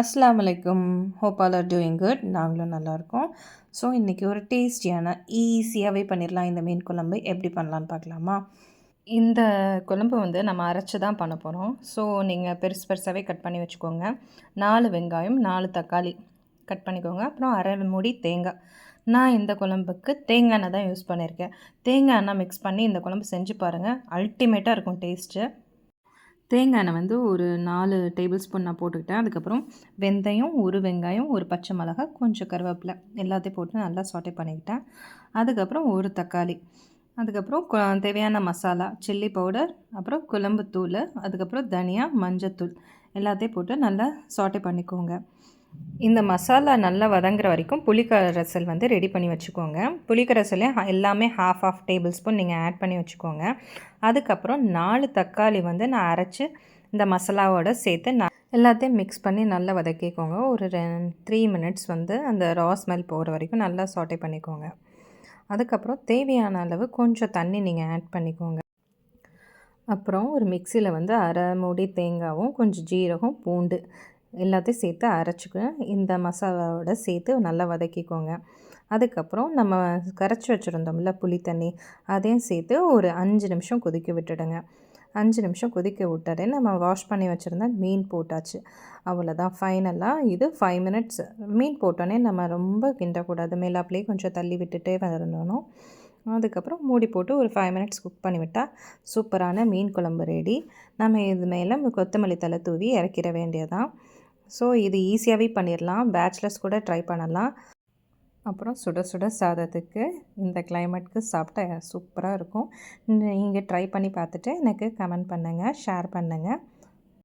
அஸ்லாம் வலைக்கும் hope all are doing good நாங்களும் நல்லாயிருக்கோம் ஸோ இன்றைக்கி ஒரு டேஸ்டியான ஈஸியாகவே பண்ணிடலாம் இந்த மீன் குழம்பு எப்படி பண்ணலான்னு பார்க்கலாமா இந்த குழம்பு வந்து நம்ம அரைச்சி தான் பண்ண போகிறோம் ஸோ நீங்கள் பெருசு பெருசாகவே கட் பண்ணி வச்சுக்கோங்க. நாலு வெங்காயம் நாலு தக்காளி கட் பண்ணிக்கோங்க. அப்புறம் அரை மூடி தேங்காய். நான் இந்த குழம்புக்கு தேங்காய் எண்ணெய் தான் யூஸ் பண்ணியிருக்கேன் தேங்காய் எண்ணெய் மிக்ஸ் பண்ணி இந்த குழம்பு செஞ்சு பாருங்கள் அல்டிமேட்டாக இருக்கும் டேஸ்ட்டு தேங்காய் எண்ணெய் வந்து ஒரு நாலு டேபிள் ஸ்பூன் நான் போட்டுக்கிட்டேன். அதுக்கப்புறம் வெந்தயம் ஒரு வெங்காயம் ஒரு பச்சை மிளகா கொஞ்சம் கருவேப்பிலை எல்லாத்தையும் போட்டு நல்லா சாட்டை பண்ணிக்கிட்டேன். அதுக்கப்புறம் ஒரு தக்காளி. அதுக்கப்புறம் தேவையான மசாலா சில்லி பவுடர் அப்புறம் குழம்புத்தூள் அதுக்கப்புறம் தனியா மஞ்சத்தூள் எல்லாத்தையும் போட்டு நல்லா சாட்டை பண்ணிக்கோங்க. இந்த மசாலா நல்லா வதங்குற வரைக்கும் புளிக்கரைசல் வந்து ரெடி பண்ணி வச்சுக்கோங்க. புளிக்கரைசலே எல்லாமே ஹாஃப் ஆஃப் டேபிள் ஸ்பூன் நீங்கள் ஆட் பண்ணி வச்சுக்கோங்க. அதுக்கப்புறம் நாலு தக்காளி வந்து நான் அரைச்சி இந்த மசாலாவோட சேர்த்து நான் எல்லாத்தையும் மிக்ஸ் பண்ணி நல்லா வதக்கிக்கோங்க. ஒரு த்ரீ மினிட்ஸ் வந்து அந்த ரா ஸ்மெல் போகிற வரைக்கும் நல்லா சாட்டை பண்ணிக்கோங்க. அதுக்கப்புறம் தேவையான அளவு கொஞ்சம் தண்ணி நீங்கள் ஆட் பண்ணிக்கோங்க. அப்புறம் ஒரு மிக்சியில் வந்து அரை மூடி தேங்காவும் கொஞ்சம் ஜீரகம் பூண்டு எல்லாத்தையும் சேர்த்து அரைச்சிக்குவேன். இந்த மசாலாவோட சேர்த்து நல்லா வதக்கிக்கோங்க. அதுக்கப்புறம் நம்ம கரைச்சி வச்சுருந்தோம்ல புளி தண்ணி அதையும் சேர்த்து ஒரு அஞ்சு நிமிஷம் கொதிக்க விட்டுடுங்க. அஞ்சு நிமிஷம் கொதிக்க விட்டாலே நம்ம வாஷ் பண்ணி வச்சுருந்தா மீன் போட்டாச்சு. அவ்வளோதான் ஃபைனலாக இது ஃபைவ் மினிட்ஸ் மீன் போட்டோன்னே நம்ம ரொம்ப கிண்டக்கூடாது. மேலாப்லேயே கொஞ்சம் தள்ளி விட்டுட்டே வரணும். அதுக்கப்புறம் மூடி போட்டு ஒரு ஃபைவ் மினிட்ஸ் குக் பண்ணி விட்டால் சூப்பரான மீன் குழம்பு ரெடி நம்ம இது மேலே கொத்தமல்லி தலை தூவி இறக்கிற வேண்டியதான் ஸோ இது ஈஸியாகவே பண்ணிடலாம் பேச்சுலர்ஸ் கூட ட்ரை பண்ணலாம். அப்புறம் சுட சுட சாதத்துக்கு இந்த கிளைமேட்க்கு சாப்பிட்டா சூப்பராக இருக்கும். நீங்கள் ட்ரை பண்ணி பார்த்துட்டு எனக்கு கமெண்ட் பண்ணுங்கள் ஷேர் பண்ணுங்கள்